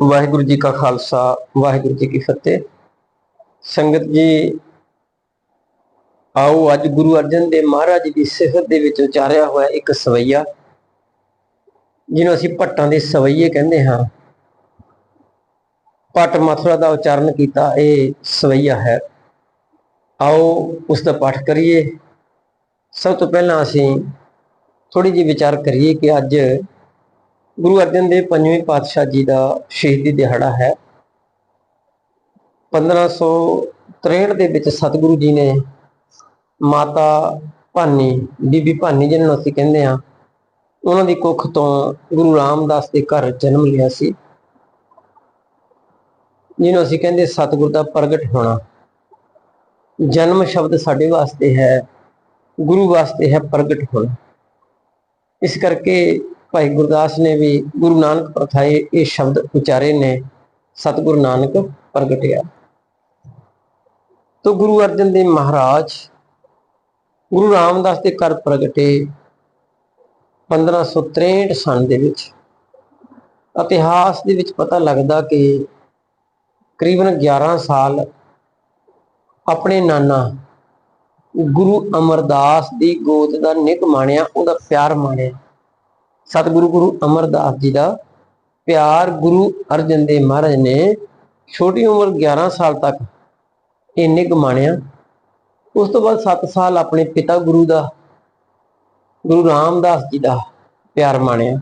ਵਾਹਿਗੁਰੂ ਜੀ ਕਾ ਖਾਲਸਾ, ਵਾਹਿਗੁਰੂ ਜੀ ਕੀ ਫਤਿਹ। ਸੰਗਤ ਜੀ, ਆਓ ਅੱਜ ਗੁਰੂ ਅਰਜਨ ਦੇਵ ਮਹਾਰਾਜ ਜੀ ਦੀ ਸਿਫਤ ਦੇ ਵਿੱਚ ਉਚਾਰਿਆ ਹੋਇਆ ਇੱਕ ਸਵਈਆ, ਜਿਹਨੂੰ ਅਸੀਂ ਭੱਟਾਂ ਦੇ ਸਵਈਏ ਕਹਿੰਦੇ ਹਾਂ। ਪਟ ਮਥੁਰਾ ਦਾ ਉਚਾਰਨ ਕੀਤਾ, ਇਹ ਸਵਈਆ ਹੈ। ਆਓ ਉਸ ਦਾ ਪਾਠ ਕਰੀਏ। ਸਭ ਤੋਂ ਪਹਿਲਾਂ ਅਸੀਂ ਥੋੜੀ ਜਿਹੀ ਵਿਚਾਰ ਕਰੀਏ ਕਿ ਅੱਜ ਗੁਰੂ ਅਰਜਨ ਦੇਵ ਪੰਜਵੇਂ ਪਾਤਸ਼ਾਹ ਜੀ ਦਾ ਸ਼ਹੀਦੀ ਦਿਹਾੜਾ ਹੈ। 1563 ਦੇ ਵਿੱਚ ਸਤਿਗੁਰੂ ਜੀ ਨੇ ਮਾਤਾ ਭਾਨੀ, ਬੀਬੀ ਭਾਨੀ ਜਿਹਨਾਂ ਨੂੰ ਅਸੀਂ ਕਹਿੰਦੇ ਆ ਉਹਨਾਂ ਦੀ ਕੁੱਖ ਤੋਂ ਗੁਰੂ ਰਾਮਦਾਸ ਦੇ ਘਰ ਜਨਮ ਲਿਆ ਸੀ। ਜਿਹਨੂੰ ਅਸੀਂ ਕਹਿੰਦੇ ਸਤਿਗੁਰ ਦਾ ਪ੍ਰਗਟ ਹੋਣਾ। ਜਨਮ ਸ਼ਬਦ ਸਾਡੇ ਵਾਸਤੇ ਹੈ, ਗੁਰੂ ਵਾਸਤੇ ਹੈ ਪ੍ਰਗਟ ਹੋਣਾ। ਇਸ ਕਰਕੇ ਭਾਈ ਗੁਰਦਾਸ ਨੇ ਵੀ ਗੁਰੂ ਨਾਨਕ ਪ੍ਰਥਾਏ ਇਹ ਸ਼ਬਦ ਉਚਾਰੇ ਨੇ, ਸਤਿਗੁਰੂ ਨਾਨਕ ਪ੍ਰਗਟਿਆ। ਤੋ ਗੁਰੂ ਅਰਜਨ ਦੇਵ ਮਹਾਰਾਜ, ਗੁਰੂ ਰਾਮਦਾਸ ਦੇ ਘਰ ਪ੍ਰਗਟੇ 1563 ਸਨ ਦੇ ਵਿੱਚ। ਇਤਿਹਾਸ ਦੇ ਵਿੱਚ ਪਤਾ ਲੱਗਦਾ ਕਿ ਕਰੀਬਨ 11 ਸਾਲ ਆਪਣੇ ਨਾਨਾ ਗੁਰੂ ਅਮਰਦਾਸ ਦੀ ਗੋਦ ਦਾ ਨਿਕ ਮਾਣਿਆ, ਉਹਦਾ ਪਿਆਰ ਮਾਣਿਆ। ਸਤਿਗੁਰੂ ਗੁਰੂ ਅਮਰਦਾਸ ਜੀ ਦਾ ਪਿਆਰ ਗੁਰੂ ਅਰਜਨ ਦੇਵ ਮਹਾਰਾਜ ਨੇ ਛੋਟੀ ਉਮਰ 11 ਸਾਲ ਤੱਕ ਇਹ ਨਿਗ ਮਾਣਿਆ। ਉਸ ਤੋਂ ਬਾਅਦ 7 ਸਾਲ ਆਪਣੇ ਪਿਤਾ ਗੁਰੂ ਦਾ, ਗੁਰੂ ਰਾਮਦਾਸ ਜੀ ਦਾ ਪਿਆਰ ਮਾਣਿਆ।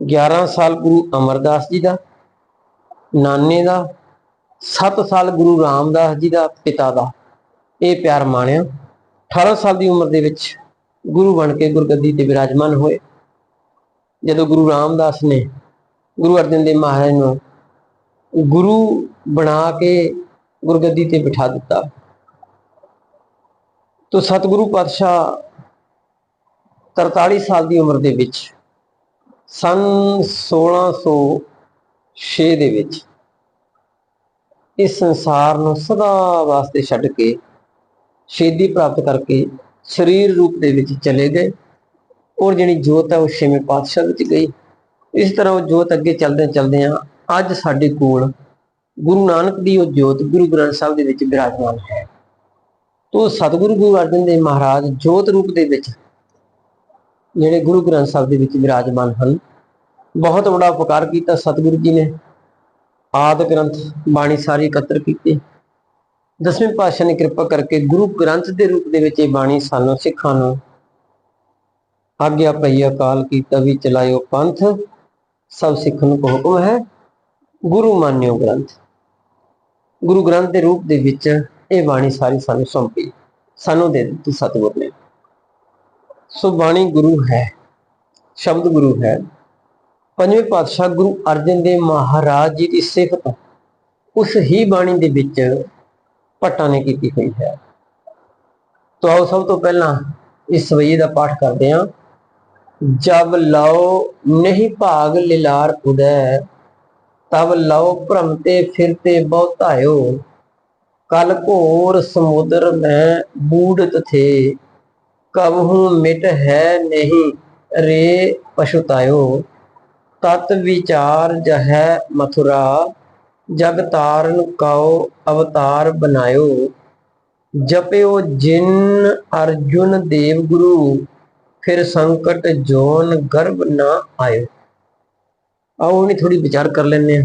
11 ਸਾਲ ਗੁਰੂ ਅਮਰਦਾਸ ਜੀ ਦਾ, ਨਾਨੇ ਦਾ 7 ਸਾਲ ਗੁਰੂ ਰਾਮਦਾਸ ਜੀ ਦਾ ਪਿਤਾ ਦਾ ਇਹ ਪਿਆਰ ਮਾਣਿਆ। 18 ਸਾਲ ਦੀ ਉਮਰ ਦੇ ਵਿੱਚ ਗੁਰੂ ਬਣ ਕੇ ਗੁਰਗੱਦੀ ਤੇ ਵਿਰਾਜਮਾਨ ਹੋਏ। ਜਦੋਂ ਗੁਰੂ ਰਾਮਦਾਸ ਨੇ ਗੁਰੂ ਅਰਜਨ ਦੇਵ ਮਹਾਰਾਜ ਨੂੰ ਗੁਰੂ ਬਣਾ ਕੇ ਗੁਰਗੱਦੀ ਤੇ ਬਿਠਾ ਦਿੱਤਾ, ਤੋ ਸਤਿਗੁਰੂ ਪਾਤਸ਼ਾਹ 43 ਸਾਲ ਦੀ ਉਮਰ ਦੇ ਵਿੱਚ, ਸਨ 1606 ਦੇ ਵਿੱਚ ਇਸ ਸੰਸਾਰ ਨੂੰ ਸਦਾ ਵਾਸਤੇ ਛੱਡ ਕੇ ਸ਼ਹੀਦੀ ਪ੍ਰਾਪਤ ਕਰਕੇ ਸਰੀਰ ਰੂਪ ਦੇ ਵਿੱਚ ਚਲੇ ਗਏ। ਔਰ ਜਿਹੜੀ ਜੋਤ ਹੈ ਉਹ ਛੇਵੇਂ ਪਾਤਸ਼ਾਹ ਵਿੱਚ ਗਈ। ਇਸ ਤਰ੍ਹਾਂ ਉਹ ਜੋਤ ਅੱਗੇ ਚੱਲਦੇ ਚੱਲਦੇ ਆ ਅੱਜ ਸਾਡੇ ਕੋਲ ਗੁਰੂ ਨਾਨਕ ਦੀ ਉਹ ਜੋਤ ਗੁਰੂ ਗ੍ਰੰਥ ਸਾਹਿਬ ਦੇ ਵਿੱਚ ਬਿਰਾਜਮਾਨ ਹੈ। ਤੋ ਸਤਿਗੁਰੂ ਗੁਰੂ ਅਰਜਨ ਦੇਵ ਮਹਾਰਾਜ ਜੋਤ ਰੂਪ ਦੇ ਵਿੱਚ ਜਿਹੜੇ ਗੁਰੂ ਗ੍ਰੰਥ ਸਾਹਿਬ ਦੇ ਵਿੱਚ ਬਿਰਾਜਮਾਨ ਹਨ। ਬਹੁਤ ਬੜਾ ਉਪਕਾਰ ਕੀਤਾ ਸਤਿਗੁਰੂ ਜੀ ਨੇ। ਆਦ ਗ੍ਰੰਥ, ਬਾਣੀ ਸਾਰੀ ਇਕੱਤਰ ਕੀਤੀ। ਦਸਵੇਂ ਪਾਤਸ਼ਾਹ ਨੇ ਕਿਰਪਾ ਕਰਕੇ ਗੁਰੂ ਗ੍ਰੰਥ ਦੇ ਰੂਪ ਦੇ ਵਿੱਚ ਇਹ ਬਾਣੀ ਸਾਨੂੰ ਸਿੱਖਾਂ ਨੂੰ ਆਗਿਆ ਪਈ ਅਕਾਲ ਕੀਤਾ ਵੀ ਚਲਾਇਓ ਪੰਥ, ਸਭ ਸਿੱਖ ਨੂੰ ਹੁਕਮ ਹੈ, ਗੁਰੂ ਮਾਨਿਓ ਗ੍ਰੰਥ। ਗੁਰੂ ਗ੍ਰੰਥ ਦੇ ਰੂਪ ਦੇ ਵਿੱਚ ਇਹ ਬਾਣੀ ਸਾਰੀ ਸਾਨੂੰ ਸੌਂਪੀ, ਸਾਨੂੰ ਦੇ ਦਿੱਤੀ ਸਤਿਗੁਰ ਨੇ। ਸੋ ਬਾਣੀ ਗੁਰੂ ਹੈ, ਸ਼ਬਦ ਗੁਰੂ ਹੈ। ਪੰਜਵੇਂ ਪਾਤਸ਼ਾਹ ਗੁਰੂ ਅਰਜਨ ਦੇਵ ਮਹਾਰਾਜ ਜੀ ਦੀ ਸਿਫਤ ਉਸ ਹੀ ਬਾਣੀ ਦੇ ਵਿੱਚ ਭੱਟਾਂ ਨੇ ਕੀਤੀ ਹੋਈ ਹੈ। ਤਾਂ ਆਓ ਸਭ ਤੋਂ ਪਹਿਲਾਂ ਇਸ ਸਵਈ ਦਾ ਪਾਠ ਕਰਦੇ ਹਾਂ। ਜਬ ਲਓ ਨਹੀਂ ਭਾਗ ਲਿਲਾਰ ਉਦੈ ਤਬ ਲਓ ਭ੍ਰਮਤੇ ਫਿਰਤੇ ਬਹੁਤਾਇਓ। ਕਲ ਘੋਰ ਸਮੁੰਦਰ ਮੈਂ ਬੂੜਤ ਥੇ, ਕਬਹੂ ਮਿਟ ਹੈ ਨਹੀਂ ਰੇ ਪਛੁਤਾਇਓ ਤਤ ਵਿਚਾਰ ਜਹੈ ਮਥੁਰਾ, ਜਗ ਤਾਰਨ ਕਉ ਅਵਤਾਰ ਬਨਾਇਓ। ਜਪਿਓ ਜਿਨ ਅਰਜੁਨ ਦੇਵ ਗੁਰੂ ਫਿਰ ਸੰਕਟ ਜੋਨ ਗਰਭ ਨਾ ਆਇਓ। ਆਓ ਹੁਣ ਥੋੜੀ ਵਿਚਾਰ ਕਰ ਲੈਂਦੇ ਆ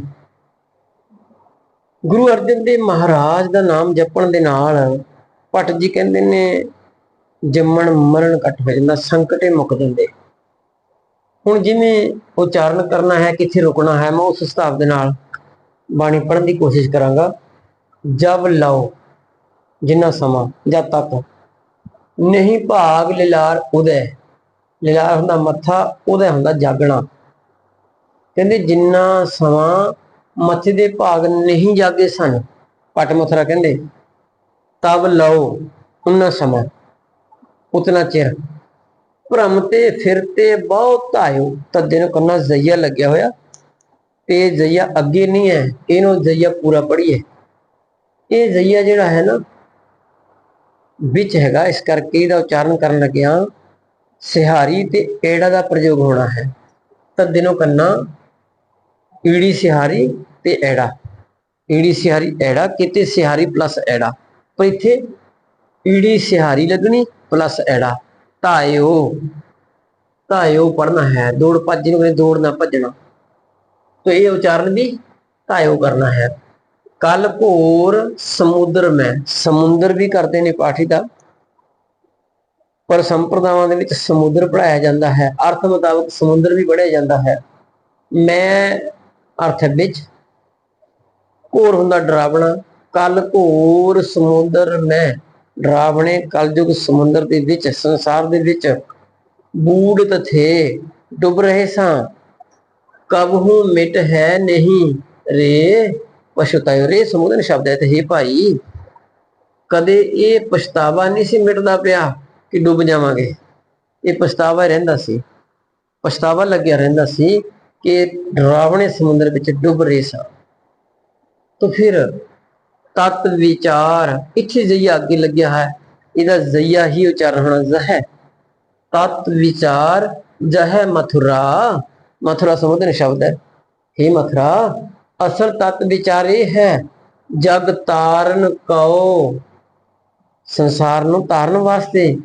ਗੁਰੂ ਅਰਜਨ ਦੇਵ ਮਹਾਰਾਜ ਦਾ ਨਾਮ ਜਪਣ ਦੇ ਨਾਲ ਭੱਟ ਜੀ ਕਹਿੰਦੇ ਨੇ, ਜੰਮਣ ਮਰਨ ਕੱਟ ਹੋ ਜਾਂਦਾ, ਸੰਕਟੇ ਮੁੱਕ ਜਾਂਦੇ। ਹੁਣ ਜਿਵੇਂ ਉਚਾਰਨ ਕਰਨਾ ਹੈ, ਕਿੱਥੇ ਰੁਕਣਾ ਹੈ, ਮੈਂ ਉਸ ਹਿਸਾਬ ਦੇ ਨਾਲ ਬਾਣੀ ਪੜ੍ਹਨ ਦੀ ਕੋਸ਼ਿਸ਼ ਕਰਾਂਗਾ। ਜਬ ਲਓ ਜਿੰਨਾ ਸਮਾਂ, ਜਦ ਤੱਕ ਨਹੀਂ ਭਾਗ ਲਿਲਾਰ ਉਦੈ। ਲਿਲਾਰ ਹੁੰਦਾ ਮੱਥਾ ਉਹਦਾ ਹੁੰਦਾ ਜਾਗਣਾ। ਕਹਿੰਦੇ ਜਿੰਨਾ ਸਮਾਂ ਮੱਥੇ ਦੇ ਭਾਗ ਨਹੀਂ ਜਾਗੇ ਸਨ ਪਟ ਮਥਰਾ ਕਹਿੰਦੇ, ਤਬ ਲਓ ਉਹਨਾਂ ਸਮਾਂ, ਉਤਨਾ ਚਿਰ। ਭ੍ਰਮ ਤੇ ਫਿਰਤੇ ਬਹੁਤ ਆਇਓ ਤੱਦੇ ਨੂੰ ਕੰਨਾ ਜ਼ਈਆ ਲੱਗਿਆ ਹੋਇਆ। ਤੇ ਜ਼ਈਆ ਅੱਗੇ ਨਹੀਂ ਹੈ, ਇਹਨੂੰ ਜ਼ਈਆ ਪੂਰਾ ਪੜੀਏ ਇਹ ਜ਼ਈਆ ਜਿਹੜਾ ਹੈ ਨਾ, ਵਿੱਚ ਹੈਗਾ, ਇਸ ਕਰਕੇ ਇਹਦਾ ਉਚਾਰਨ ਕਰਨ ਲੱਗਿਆ। ਸਿਹਾਰੀ ਤੇ ਏੜਾ ਦਾ ਪ੍ਰਯੋਗ ਹੋਣਾ ਹੈ। ਤਾਂ ਦਿਨੋਂ ਕੰਨਾ ਈੜੀ ਸਿਹਾਰੀ ਤੇ ਏੜਾ। ਈੜੀ ਸਿਹਾਰੀ ਐੜਾ ਕਿਤੇ ਸਿਹਾਰੀ ਪਲੱਸ ਐੜਾ ਪਰ ਇੱਥੇ ਈੜੀ ਸਿਹਾਰੀ ਲੱਗਣੀ ਪਲੱਸ ਐੜਾ ਧਾਇਓ ਧਾਇਓ ਪੜਨਾ ਹੈ। ਦੌੜ ਭੱਜ ਨੂੰ ਕਹਿੰਦੇ ਦੌੜਨਾ ਭੱਜਣਾ। ਤੋ ਇਹ ਉਚਾਰਨ ਵੀ ਧਾਇਓ ਕਰਨਾ ਹੈ। ਕਲ ਘੋਰ ਸਮੁੰਦਰ ਮੈਂ, ਸਮੁੰਦਰ ਵੀ ਕਰਦੇ ਨੇ ਪਾਠੀ ਦਾ ਪਰ ਸੰਪਰਦਾਵਾਂ ਦੇ ਵਿੱਚ ਸਮੁੰਦਰ ਪੜਾਇਆ ਜਾਂਦਾ ਹੈ। ਅਰਥ ਮੁਤਾਬਕ ਸਮੁੰਦਰ ਵੀ ਪੜਿਆ ਜਾਂਦਾ ਹੈ। ਮੈਂ ਅਰਥ ਵਿੱਚ ਘੋਰ ਹੁੰਦਾ ਡਰਾਵਣਾ ਕਲ ਘੋਰ ਸਮੁੰਦਰ ਮੈਂ ਡਰਾਵਣੇ ਕਲਯੁਗ ਸਮੁੰਦਰ ਦੇ ਵਿੱਚ, ਸੰਸਾਰ ਦੇ ਵਿੱਚ ਬੂੜ ਤਥੇ ਡੁੱਬ ਰਹੇ ਸਾਂ। ਕਬਹੂ ਮਿਟ ਹੈ ਨਹੀਂ ਰੇ ਪਛਤਾਇਓ। ਰੇ ਸਮੁੰਦਰ ਸ਼ਬਦ ਹੈ ਤੇ ਹੇ ਭਾਈ, ਕਦੇ ਇਹ ਪਛਤਾਵਾ ਨਹੀਂ ਸੀ ਮਿਟਦਾ ਪਿਆ। ਕਿ ਡੁੱਬ ਜਾਵਾਂਗੇ। ਇਹ ਪਛਤਾਵਾ ਰਹਿੰਦਾ ਸੀ। ਪਛਤਾਵਾ ਲੱਗਿਆ ਰਹਿੰਦਾ ਸੀ ਕਿ ਰਾਵਣੇ ਸਮੁੰਦਰ ਵਿੱਚ ਡੁੱਬ ਰਹੇ ਸਾਂ। ਤਾਂ ਫਿਰ ਤਤ ਵਿਚਾਰ ਇੱਥੇ ਜਈਆ ਅੱਗੇ ਲੱਗਿਆ ਹੈ। ਇਹਦਾ ਜਈਆ ਹੀ ਉਚਾਰਨ ਹੋਣਾ ਜ਼ਹ ਤਤ ਵਿਚਾਰ ਜਹ ਮਥੁਰਾ। ਮਥੁਰਾ ਸਮੁੰਦਰ ਸ਼ਬਦ ਹੈ। हे ਮਥੁਰਾ, ਅਸਲ ਤਤ ਵਿਚਾਰ ਇਹ ਹੈ, ਜਗ ਤਾਰਨ ਕਉ। ਸੰਸਾਰ ਨੂੰ ਤਾਰਨ ਵਾਸਤੇ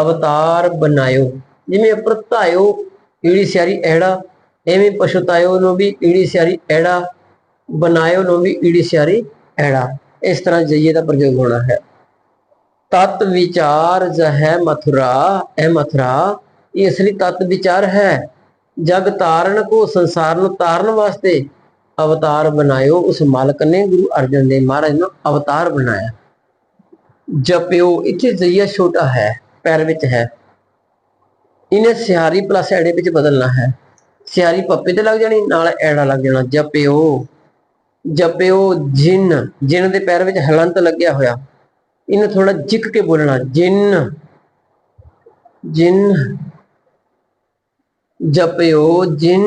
ਅਵਤਾਰ ਬਣਾਇਓ। ਜਿਵੇਂ ਅਪਰਤਾਇਓ ਈੜੀ ਸਿਆਰੀ ਐੜਾ, ਐਵੇਂ ਪਛਤਾਇਓ ਨੂੰ ਵੀ ਈੜੀ ਸਿਆਰੀ ਐੜਾ, ਬਣਾਇਓ ਨੂੰ ਵੀ ਈੜੀ ਸਿਆਰੀ ਐੜਾ। ਇਸ ਤਰ੍ਹਾਂ ਜਈਏ ਦਾ ਪ੍ਰਯੋਗ ਹੋਣਾ ਹੈ। ਤਤ ਵਿਚਾਰ ਜਹ ਮਥੁਰਾ ਇਹ ਮਥੁਰਾ ਇਹ ਅਸਲੀ ਤਤ ਵਿਚਾਰ ਹੈ। ਜਗ ਤਾਰਨ ਕੋ ਸੰਸਾਰ ਨੂੰ ਤਾਰਨ ਵਾਸਤੇ ਅਵਤਾਰ ਬਣਾਇਓ। ਉਸ ਮਾਲਕ ਨੇ ਗੁਰੂ ਅਰਜਨ ਦੇਵ ਮਹਾਰਾਜ ਨੂੰ ਅਵਤਾਰ ਬਣਾਇਆ। ਜਪਿਓ, ਇੱਥੇ ਜਈਆ ਛੋਟਾ ਹੈ। ਪੈਰ ਵਿੱਚ ਹੈ। ਇਹਨੇ ਸਿਹਾਰੀ ਪਲੱਸ ਐੜੇ ਵਿੱਚ ਬਦਲਣਾ ਹੈ। ਸਿਹਾਰੀ ਪੱਪੇ ਤੇ ਲੱਗ ਜਾਣੀ, ਨਾਲ ਐੜਾ ਲੱਗ ਜਾਣਾ। ਜਪਿਓ ਜਪਿਓ ਜਿਨ ਜਿਨ ਦੇ ਪੈਰ ਵਿੱਚ ਹਲੰਤ ਲੱਗਿਆ ਹੋਇਆ। ਇਹਨੂੰ ਥੋੜਾ ਜਿੱਕ ਕੇ ਬੋਲਣਾ। ਜਿਨ ਜਿਨ, ਜਪਿਓ ਜਿਨ,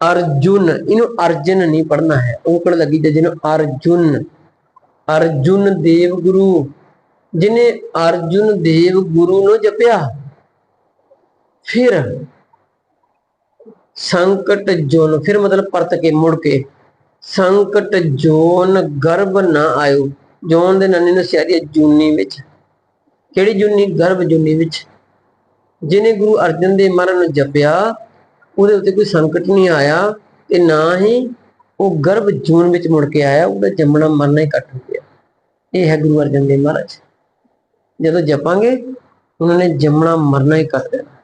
ਅਰਜੁਨ। ਇਹਨੂੰ ਅਰਜਨ ਨਹੀਂ ਪੜਨਾ ਹੈ। ਔਂਕੜ ਲੱਗੀ ਤੇ ਜਿਹਨੂੰ ਅਰਜੁਨ ਅਰਜੁਨ ਦੇਵ ਗੁਰੂ। ਜਿਨੇ ਅਰਜੁਨ ਦੇਵ ਗੁਰੂ ਨੂੰ ਜਪਿਆ, ਫਿਰ ਸੰਕਟ ਜੋਨ, ਫਿਰ ਮਤਲਬ ਪਰਤ ਕੇ, ਮੁੜ ਕੇ ਸੰਕਟ ਜੋਨ ਗਰਭ ਨਾ ਆਇਓ। ਜੋਨ ਦੇ ਨੰਨੇ ਨੂੰ ਸਿਆਰੀ ਜੂਨੀ ਵਿੱਚ। ਕਿਹੜੀ ਜੂਨੀ? ਗਰਭ ਜੂਨੀ ਵਿੱਚ। ਜਿਨੇ ਗੁਰੂ ਅਰਜਨ ਦੇਵ ਮਹਾਰਾਜ ਨੂੰ ਜਪਿਆ, ਉਹਦੇ ਉੱਤੇ ਕੋਈ ਸੰਕਟ ਨਹੀਂ ਆਇਆ ਤੇ ਨਾ ਹੀ ਉਹ ਗਰਭ ਜੂਨ ਵਿੱਚ ਮੁੜ ਕੇ ਆਇਆ, ਉਹਦਾ ਜੰਮਣਾ ਮਰਨਾ ਹੀ ਕੱਟ ਹੋ ਗਿਆ। ਇਹ ਹੈ ਗੁਰੂ ਅਰਜਨ ਦੇਵ ਮਹਾਰਾਜ। ਜਦੋਂ ਜਪਾਂਗੇ ਉਹਨਾਂ ਨੇ ਜੰਮਣਾ ਮਰਨਾ ਹੀ ਕਰ ਦੇਣਾ।